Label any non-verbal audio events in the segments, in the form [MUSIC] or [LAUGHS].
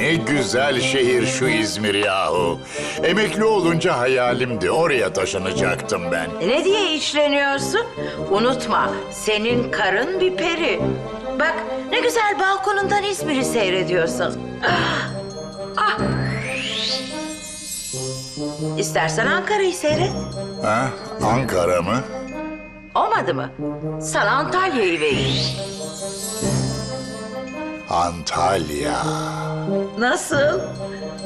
Ne güzel şehir şu İzmir yahu. Emekli olunca hayalimdi. Oraya taşınacaktım ben. Ne diye içleniyorsun? Unutma, senin karın bir peri. Bak, ne güzel balkonundan İzmir'i seyrediyorsun. Ah, [GASPS] ah. İstersen Ankara'yı seyret. Ha? Ankara mı? Olmadı mı? Sana Antalya'yı vereyim. Antalya. Nasıl?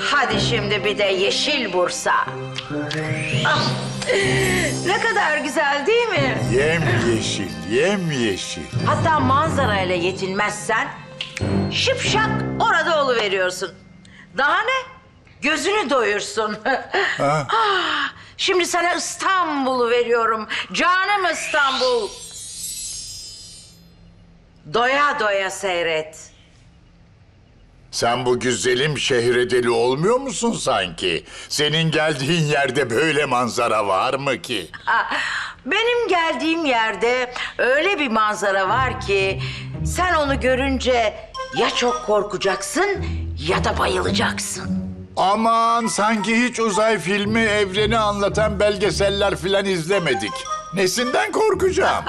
Hadi şimdi bir de Yeşil Bursa. Ah, ne kadar güzel değil mi? Yem yeşil, yem yeşil. Hatta manzarayla yetinmezsen şıpşak orada oluveriyorsun. Daha ne? Gözünü doyursun. [LAUGHS] ah, şimdi sana İstanbul'u veriyorum. Canım İstanbul. Doya doya seyret. Sen bu güzelim şehre deli olmuyor musun sanki? Senin geldiğin yerde böyle manzara var mı ki? Ah, Benim geldiğim yerde öyle bir manzara var ki sen onu görünce ya çok korkacaksın ya da bayılacaksın. Aman sanki hiç uzay filmi evreni anlatan belgeseller filan izlemedik. Nesinden korkacağım?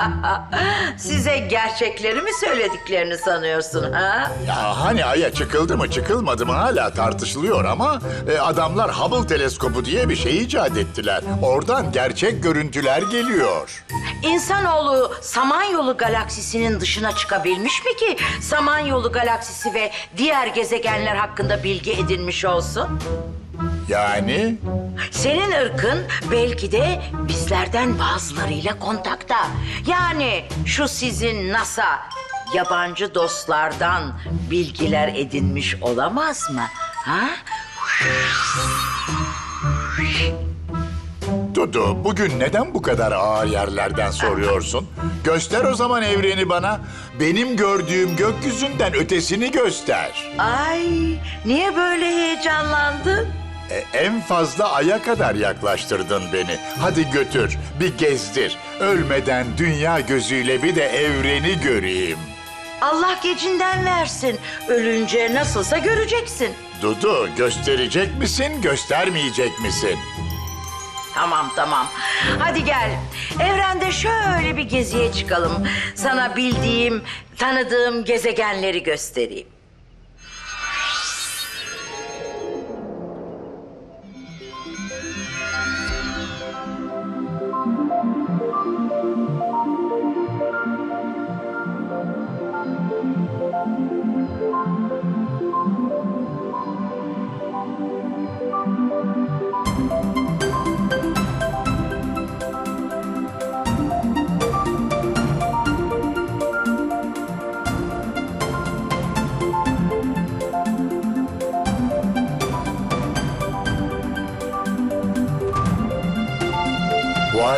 [LAUGHS] Size gerçekleri mi söylediklerini sanıyorsun ha? Ya hani Ay'a çıkıldı mı çıkılmadı mı hala tartışılıyor ama e, adamlar Hubble teleskobu diye bir şey icat ettiler. Oradan gerçek görüntüler geliyor. İnsanoğlu Samanyolu galaksisinin dışına çıkabilmiş mi ki Samanyolu galaksisi ve diğer gezegenler hakkında bilgi edinmiş olsun? Yani Senin ırkın belki de bizlerden bazılarıyla kontakta. Yani şu sizin NASA yabancı dostlardan bilgiler edinmiş olamaz mı? Ha? Dudu bugün neden bu kadar ağır yerlerden soruyorsun? Göster o zaman evreni bana. Benim gördüğüm gökyüzünden ötesini göster. Ay, niye böyle heyecanlandın? E, en fazla aya kadar yaklaştırdın beni. Hadi götür, bir gezdir. Ölmeden dünya gözüyle bir de evreni göreyim. Allah gecinden versin. Ölünce nasılsa göreceksin. Dudu, gösterecek misin, göstermeyecek misin? Tamam tamam. Hadi gel. Evrende şöyle bir geziye çıkalım. Sana bildiğim, tanıdığım gezegenleri göstereyim.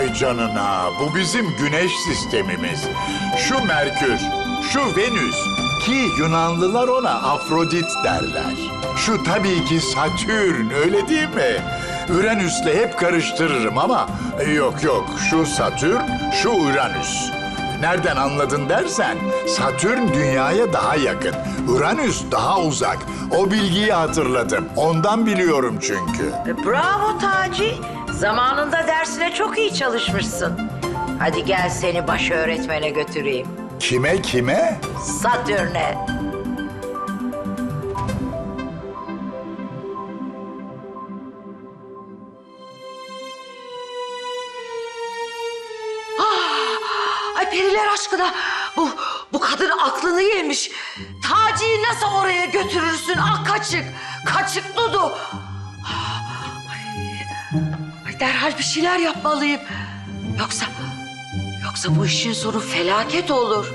Vay canına, bu bizim güneş sistemimiz. Şu Merkür, şu Venüs ki Yunanlılar ona Afrodit derler. Şu tabii ki Satürn, öyle değil mi? Uranüs'le hep karıştırırım ama e, yok yok, şu Satürn, şu Uranüs. Nereden anladın dersen, Satürn dünyaya daha yakın, Uranüs daha uzak. O bilgiyi hatırladım, ondan biliyorum çünkü. E, Bravo Taci. Zamanında dersine çok iyi çalışmışsın. Hadi gel seni baş öğretmene götüreyim. Kime kime? Satürn'e. Kadın aklını yemiş. Taci'yi nasıl oraya götürürsün? Ah kaçık. Kaçık Dudu. Ay, derhal bir şeyler yapmalıyım. Yoksa yoksa bu işin sonu felaket olur.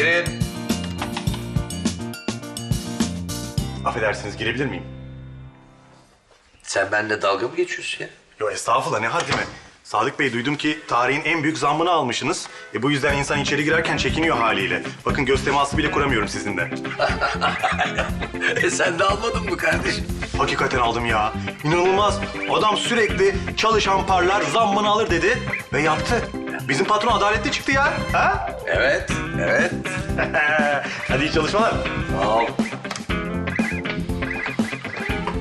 Girin. Affedersiniz girebilir miyim? Sen benimle dalga mı geçiyorsun ya? Yo estağfurullah ne haddime. Sadık Bey duydum ki tarihin en büyük zammını almışsınız. E bu yüzden insan içeri girerken çekiniyor haliyle. Bakın göz teması bile kuramıyorum sizinle. [LAUGHS] E sen de almadın mı kardeşim? Hakikaten aldım ya. İnanılmaz. Adam sürekli çalışan parlar zammını alır dedi ve yaptı. Bizim patron adaletli çıktı ya. Ha? Evet, evet. [LAUGHS] Hadi iyi çalışmalar. Sağ ol.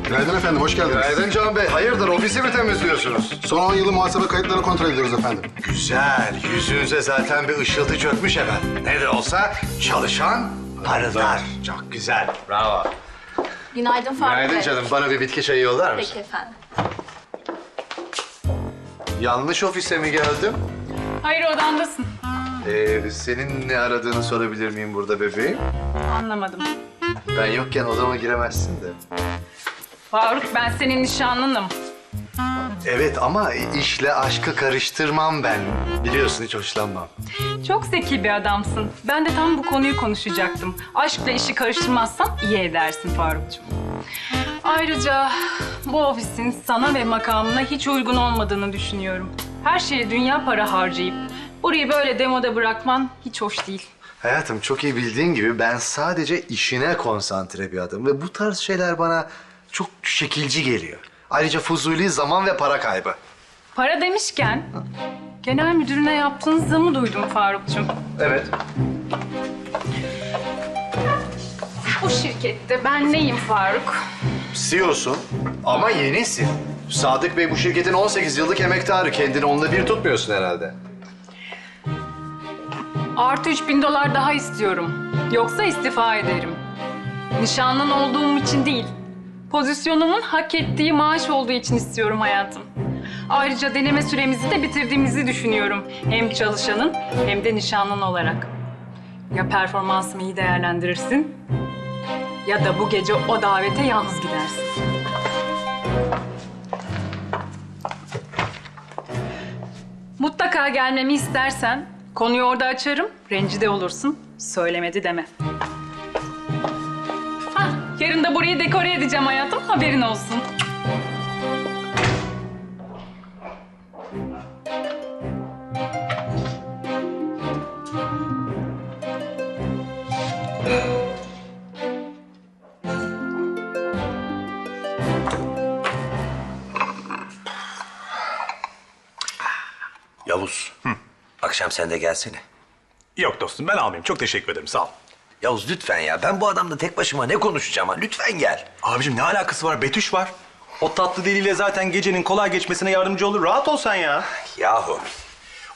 Günaydın efendim, hoş geldiniz. Günaydın Can Bey. Hayırdır ofisi mi temizliyorsunuz? Son 10 yılı muhasebe kayıtlarını kontrol ediyoruz efendim. Güzel. Yüzünüze zaten bir ışıltı çökmüş efendim. Ne de olsa çalışan parıldar. Çok güzel. Bravo. Günaydın Faruk Günaydın Bey. canım. Bana bir bitki çayı yollar mısın? Peki efendim. Yanlış ofise mi geldim? Hayır odandasın. Ee, senin ne aradığını sorabilir miyim burada bebeğim? Anlamadım. Ben yokken odama giremezsin de. Faruk ben senin nişanlınım. Evet ama işle aşkı karıştırmam ben. Biliyorsun hiç hoşlanmam. Çok zeki bir adamsın. Ben de tam bu konuyu konuşacaktım. Aşkla işi karıştırmazsan iyi edersin Farukcuğum. Ayrıca bu ofisin sana ve makamına hiç uygun olmadığını düşünüyorum. Her şeye dünya para harcayıp burayı böyle demoda bırakman hiç hoş değil. Hayatım çok iyi bildiğin gibi ben sadece işine konsantre bir adamım ve bu tarz şeyler bana çok şekilci geliyor. Ayrıca fuzuli zaman ve para kaybı. Para demişken genel müdürüne yaptığın zamı duydum Farukcuğum. Evet. Bu şirkette ben neyim Faruk? CEO'sun ama yenisin. Sadık Bey bu şirketin 18 yıllık emektarı. Kendini onunla bir tutmuyorsun herhalde. Artı 3000 dolar daha istiyorum. Yoksa istifa ederim. Nişanlın olduğum için değil. Pozisyonumun hak ettiği maaş olduğu için istiyorum hayatım. Ayrıca deneme süremizi de bitirdiğimizi düşünüyorum. Hem çalışanın hem de nişanlın olarak. Ya performansımı iyi değerlendirirsin ya da bu gece o davete yalnız gidersin. Mutlaka gelmemi istersen konuyu orada açarım, rencide olursun. Söylemedi deme. Hah, yarın da burayı dekore edeceğim hayatım, haberin olsun. Akşam sen de gelsene. Yok dostum ben almayayım. Çok teşekkür ederim sağ ol. Yavuz lütfen ya. Ben bu adamla tek başıma ne konuşacağım ha? Lütfen gel. Abicim ne alakası var? Betüş var. O tatlı diliyle zaten gecenin kolay geçmesine yardımcı olur. Rahat ol sen ya. Yahu.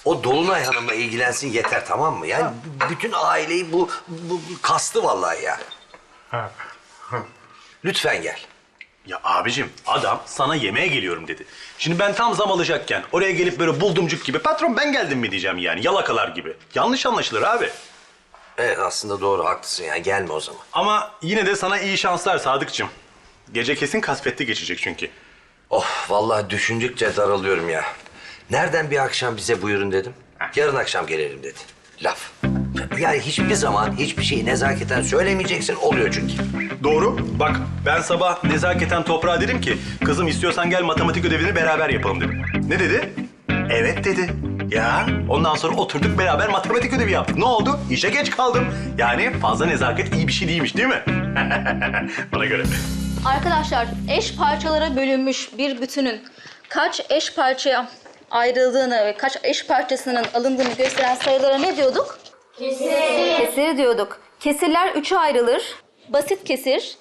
O Dolunay Hanım'la ilgilensin yeter tamam mı? Yani bütün aileyi bu, bu, bu kastı vallahi ya. Lütfen gel. Ya abicim adam sana yemeğe geliyorum dedi. Şimdi ben tam zam alacakken oraya gelip böyle buldumcuk gibi patron ben geldim mi diyeceğim yani yalakalar gibi. Yanlış anlaşılır abi. Evet aslında doğru haklısın ya. Gelme o zaman. Ama yine de sana iyi şanslar Sadıkçım. Gece kesin kasvetli geçecek çünkü. Of vallahi düşündükçe daralıyorum ya. Nereden bir akşam bize buyurun dedim. Yarın akşam gelelim dedi. Laf. Yani hiçbir zaman hiçbir şeyi nezaketen söylemeyeceksin oluyor çünkü. Doğru. Bak ben sabah nezaketen toprağa dedim ki kızım istiyorsan gel matematik ödevini beraber yapalım dedim. Ne dedi? Evet dedi. Ya ondan sonra oturduk beraber matematik ödevi yaptık. Ne oldu? İşe geç kaldım. Yani fazla nezaket iyi bir şey değilmiş değil mi? [LAUGHS] Bana göre. Arkadaşlar eş parçalara bölünmüş bir bütünün kaç eş parçaya ayrıldığını ve kaç eş parçasının alındığını gösteren sayılara ne diyorduk? Kesir. Kesir diyorduk. Kesirler üçe ayrılır. Basit kesir,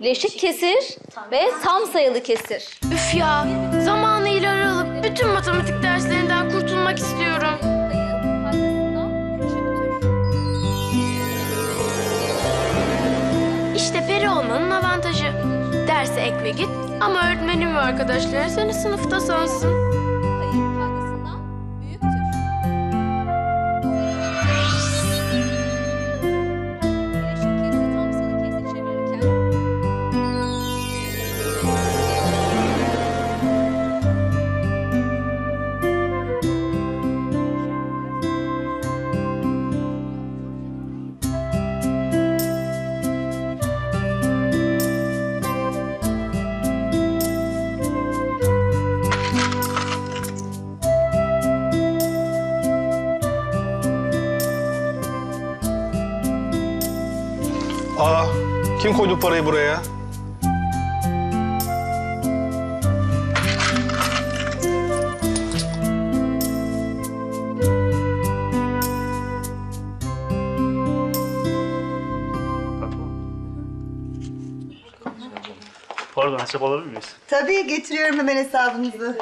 bileşik kesir ve tam sayılı kesir. Üf ya, zamanıyla aralıp bütün matematik derslerinden kurtulmak istiyorum. İşte peri olmanın avantajı. Derse ek ve git ama öğretmenim ve arkadaşların seni sınıfta sansın. Kim koydu parayı buraya? Pardon hesap alabilir miyiz? Tabii getiriyorum hemen hesabınızı.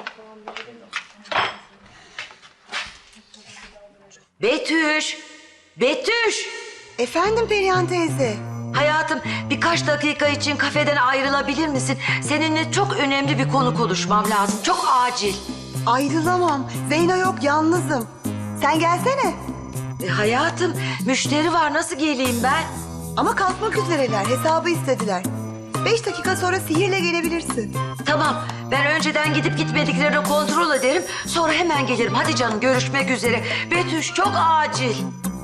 Betüş! Betüş! Efendim Perihan teyze. Birkaç dakika için kafeden ayrılabilir misin? Seninle çok önemli bir konu konuşmam lazım. Çok acil. Ayrılamam. Zeyno yok yalnızım. Sen gelsene. E, hayatım müşteri var nasıl geleyim ben? Ama kalkmak üzereler. Hesabı istediler. Beş dakika sonra sihirle gelebilirsin. Tamam ben önceden gidip gitmediklerini kontrol ederim. Sonra hemen gelirim. Hadi canım görüşmek üzere. Betüş çok acil.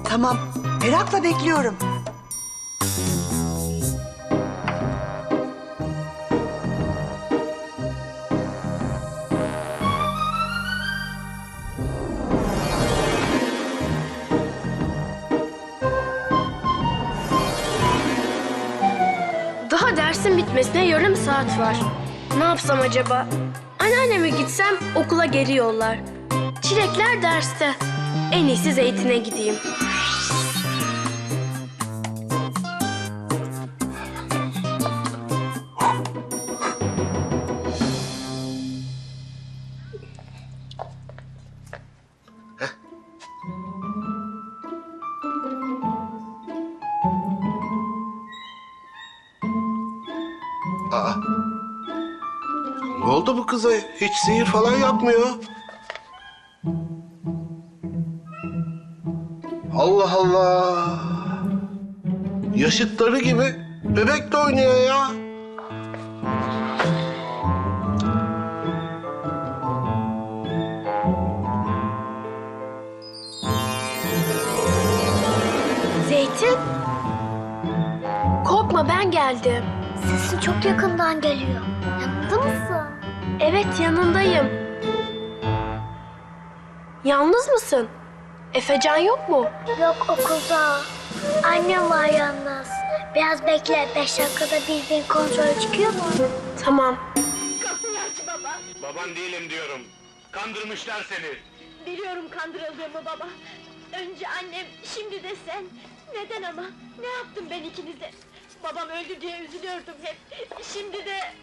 Tamam. Merakla bekliyorum. Bitmesine yarım saat var. Ne yapsam acaba? Anneanneme gitsem okula geri yollar. Çilekler derste. En iyisi zeytine gideyim. Oldu bu kıza? Hiç sihir falan yapmıyor. Allah Allah. Yaşıtları gibi bebek de oynuyor ya. Zeytin? Korkma ben geldim. Sesin çok yakından geliyor. Yanında mısın? Evet yanındayım. Yalnız mısın? Efecan yok mu? Yok okulda. Annem var yalnız. Biraz bekle. Beş dakikada bir bin kontrol çıkıyor mu? Tamam. Baban değilim diyorum. Kandırmışlar seni. Biliyorum kandırıldığımı baba. Önce annem, şimdi de sen. Neden ama? Ne yaptım ben ikinize? Babam öldü diye üzülüyordum hep. Şimdi de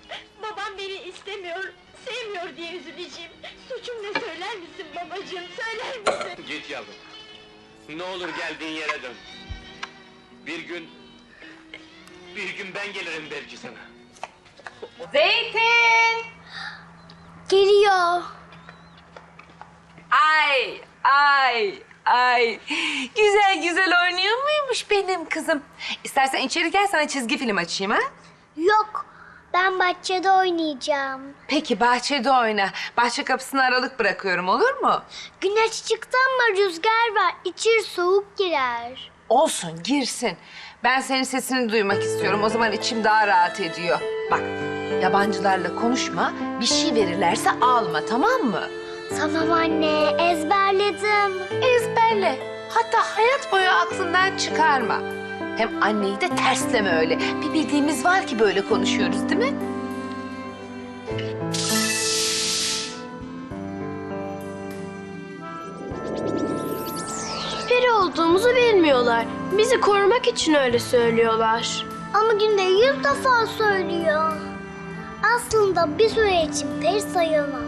babam beni istemiyor, sevmiyor diye üzüleceğim. Suçum ne söyler misin babacığım? Söyler misin? Git yavrum. Ne olur geldiğin yere dön. Bir gün... Bir gün ben gelirim belki sana. Zeytin! Geliyor. Ay, ay, ay. Güzel güzel oynuyor muymuş benim kızım? İstersen içeri gel sana çizgi film açayım ha? Yok, ben bahçede oynayacağım. Peki bahçede oyna. Bahçe kapısını aralık bırakıyorum olur mu? Güneş çıktı ama rüzgar var. İçeri soğuk girer. Olsun girsin. Ben senin sesini duymak istiyorum. O zaman içim daha rahat ediyor. Bak yabancılarla konuşma. Bir şey verirlerse alma tamam mı? Tamam anne, ezberledim. Ezberle. Hatta hayat boyu aklından çıkarma. Hem anneyi de tersleme öyle. Bir bildiğimiz var ki böyle konuşuyoruz değil mi? Peri olduğumuzu bilmiyorlar. Bizi korumak için öyle söylüyorlar. Ama günde yüz defa söylüyor. Aslında bir süre için peri sayılmam.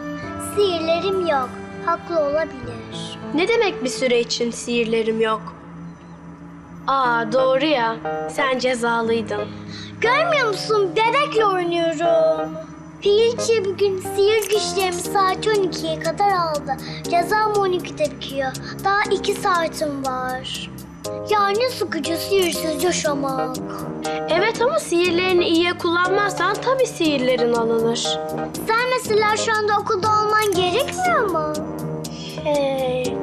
Sihirlerim yok. Haklı olabilir. Ne demek bir süre için sihirlerim yok? Aa doğru ya. Sen cezalıydın. Görmüyor musun? Bebekle oynuyorum. Perilçe bugün sihir güçlerimi saat 12'ye kadar aldı. Cezam 12'de bitiyor. Daha iki saatim var. Yani sıkıcı sihirsiz yaşamak. Evet ama sihirlerini iyiye kullanmazsan tabii sihirlerin alınır. Sen mesela şu anda okulda olman gerekmiyor mu? Hey.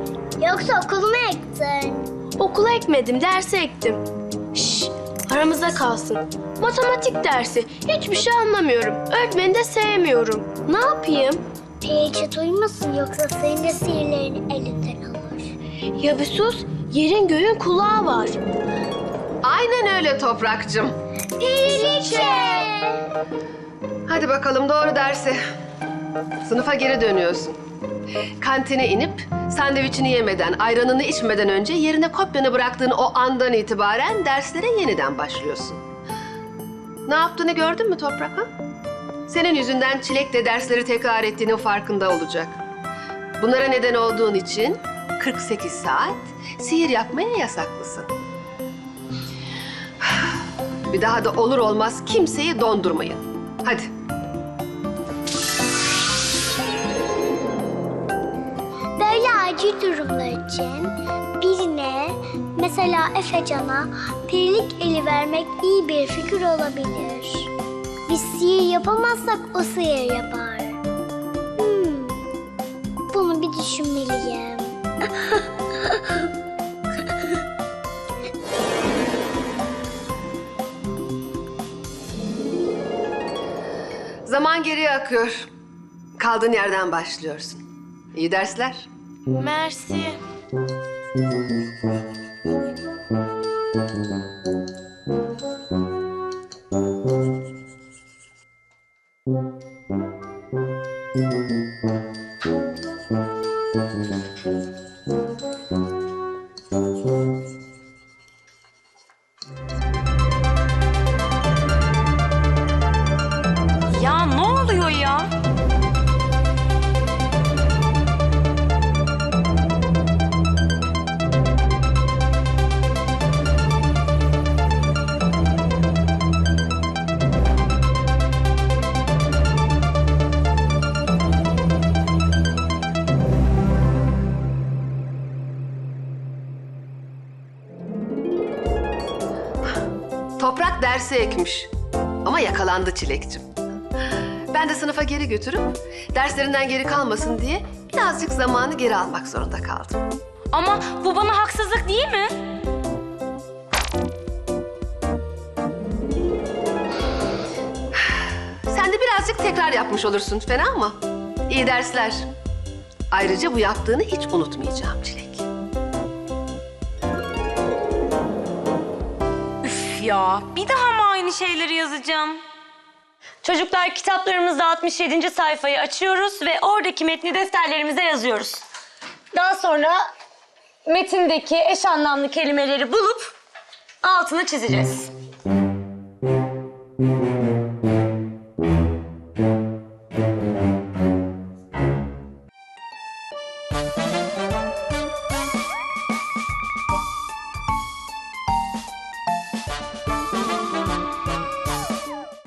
Yoksa okulu mu ektin? Okula ekmedim, derse ektim. Şş, aramızda kalsın. Matematik dersi. Hiçbir şey anlamıyorum. Öğretmeni de sevmiyorum. Ne yapayım? Perilçe duymasın yoksa senin de sihirlerini elinden alır. Ya bir sus. Yerin göğün kulağı var. Aynen öyle Toprak'cığım. Periliçe. Hadi bakalım doğru derse. Sınıfa geri dönüyorsun. Kantine inip sandviçini yemeden, ayranını içmeden önce yerine kopyanı bıraktığın o andan itibaren derslere yeniden başlıyorsun. Ne yaptığını gördün mü Toprak ha? Senin yüzünden Çilek de dersleri tekrar ettiğinin farkında olacak. Bunlara neden olduğun için 48 saat sihir yapmaya yasaklısın. Bir daha da olur olmaz kimseyi dondurmayın. Hadi. Böyle acil durumlar için birine, mesela Efecan'a perilik eli vermek iyi bir fikir olabilir. Biz sihir yapamazsak o sihir yapar. Zaman geriye akıyor. Kaldığın yerden başlıyorsun. İyi dersler. Mersi. Ya ekmiş. Ama yakalandı çilekçim. Ben de sınıfa geri götürüp derslerinden geri kalmasın diye birazcık zamanı geri almak zorunda kaldım. Ama bu bana haksızlık değil mi? Sen de birazcık tekrar yapmış olursun. Fena mı? İyi dersler. Ayrıca bu yaptığını hiç unutmayacağım Çilek. Üf ya bir daha aynı şeyleri yazacağım? Çocuklar kitaplarımızda 67. sayfayı açıyoruz ve oradaki metni defterlerimize yazıyoruz. Daha sonra metindeki eş anlamlı kelimeleri bulup altını çizeceğiz.